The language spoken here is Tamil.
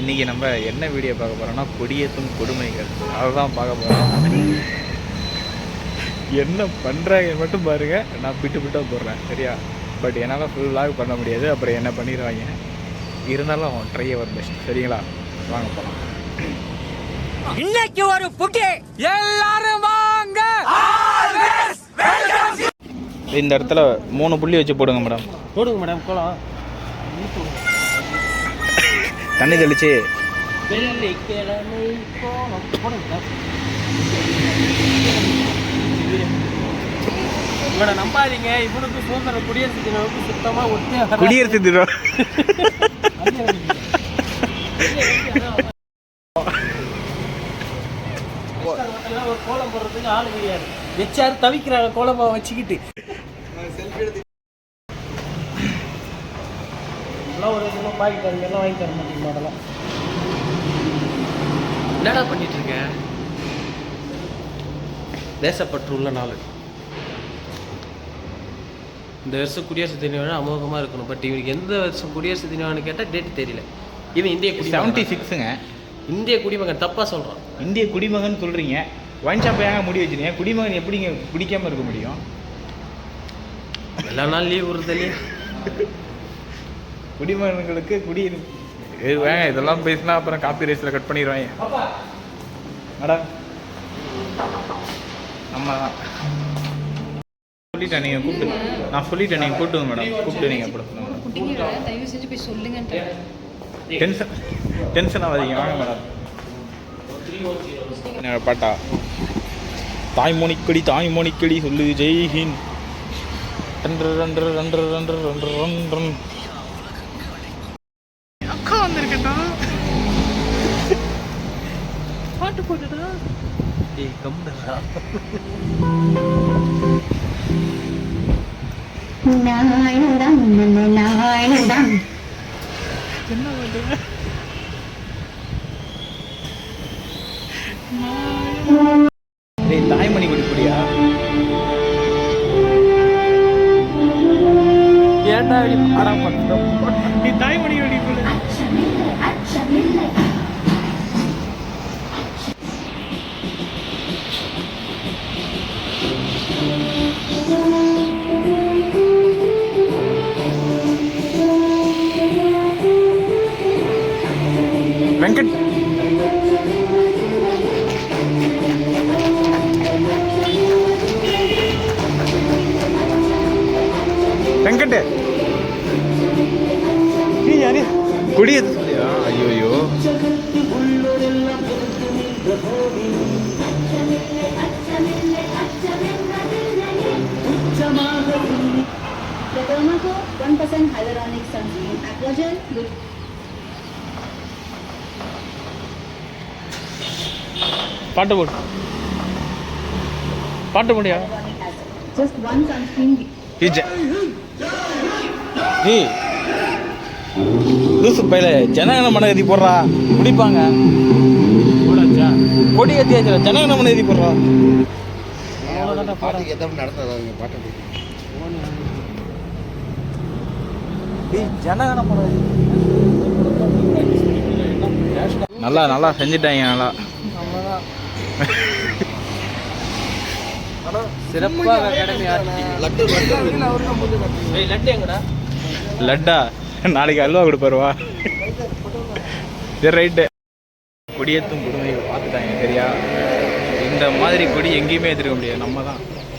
இன்றைக்கி நம்ம என்ன வீடியோ பார்க்க போகிறோம்னா கொடியேற்றும் கொடுமைகள். அதை தான் பார்க்க போகிறோம் என்ன பண்ணுறாங்க மட்டும் பாருங்க. நான் பிட்டு பிட்டாக போடுறேன். சரியா? பட் என்னால் ஃபுல் vlog பண்ண முடியாது. அப்புறம் என்ன பண்ணிடுவாங்க? இருந்தாலும் ட்ரை அவர் பெஸ்ட் சரிங்களா? வாங்க போகலாம் இன்னைக்கு ஒரு புட்டி எல்லாரும் வாங்க. இந்த இடத்துல மூணு புள்ளி வச்சு போடுங்க மேடம். போடுங்க மேடம். கோலம் தண்ணி தெளிச்சு. இவனை நம்பாதீங்க இவனுக்கு சுதந்திர குடியரசு தினமுக்கு சுத்தமா ஒத்தே. குடியரசு தினம். ஒரு கோலம் போடுறதுக்கு ஆள் கிடையாது. வச்சாரு தவிக்கிறாங்க கோலமா வச்சுக்கிட்டு. எல்லாம் ஒரு பாக்கெட் அதுங்க எல்லாம் வாங்கி தர மாட்டேங்க மாடலாம் என்னடா பண்ணிட்டு இருக்க தேசப்பற்று உள்ள நாள். இந்த வருஷம் குடியரசு தினம் அமோகமாக இருக்கணும். பட் இவனுக்கு எந்த வருஷம் குடியரசு தினம்னு கேட்டால் டேட் தெரியல. இவன் இந்திய செவன்ட்டி குடிமகன் சிக்ஸுங்க இந்திய குடிமகன் தப்பாக சொல்கிறான் இந்திய குடிமகன் சொல்கிறீங்க ஒயின் ஷாப் ஏங்க முடி வச்சுருங்க குடிமகன் எப்படிங்க குடிக்காமல் இருக்க முடியும்? எல்லா நாள் லீவ் வருது இல்லையா? குடிமகன்களுக்கு குடி இது. வேங்க இதெல்லாம் பேசினா அப்புறம் காப்பி ரைஸில் கட் பண்ணிடுவாங்க. மேடம் நம்ம தான் சொல்லிட்டேன் நீங்கள் கூப்பிட்டு. நான் சொல்லிட்டேன் நீங்கள் கூப்பிட்டுங்க மேடம் கூப்பிட்டு நீங்கள் குட்டிங்கள தயவு செஞ்சு போய் சொல்லுங்கன்ற டென்ஷன் டென்ஷன் ஆகாதீங்க. வாங்க மேடம் பாட்டா? தாய்மொழிக்கடி தாய்மொழிக்கடி சொல்லு ஜெய்ஹிந்த். ரன்று ரன்று ரன்று ரன்று ரன்று ரன்று அக்கா போட்டுடா ஏய் கம்முடா நாயனதான் டேய் தாய்மணி குடி குடியா ஏன்டா இப்படி பாடம் பண்ணுறோம் நீ தாய்மணி குடி टिकट ವೆಂಕಟೆ ನೀ ಯಾರಿ ಕುಡಿ ಅಯ್ಯೋಯ್ಯೋ Prodromal को 1% hyaluronic संजीवन एक्वाजेल பாட்டு போடு. பாட்டு போடியா. ஏய் லூசு பையில ஜனகன மனகதி போடுறா. குடிப்பாங்க. போடாச்சா கொடி ஏத்தியாச்சுல ஜனகன மனகதி போடுறா. அவ்வளோதான்டா பாடம் பாட்டுக்கு எத்தனை நடத்துறாங்க பாட்டு ஜனகன மனகதி நல்லா நல்லா செஞ்சுட்டாங்க நல்லா. சிறப்பாக அகாடமி லட்டு நாளைக்கு அல்வா கொடுப்பாருவா சரி ரைட்டு கொடியேற்றும் கொடுமைகள் பார்த்துட்டாங்க சரியா? இந்த மாதிரி கொடி எங்கேயுமே ஏற்றிருக்க முடியாது நம்ம தான்.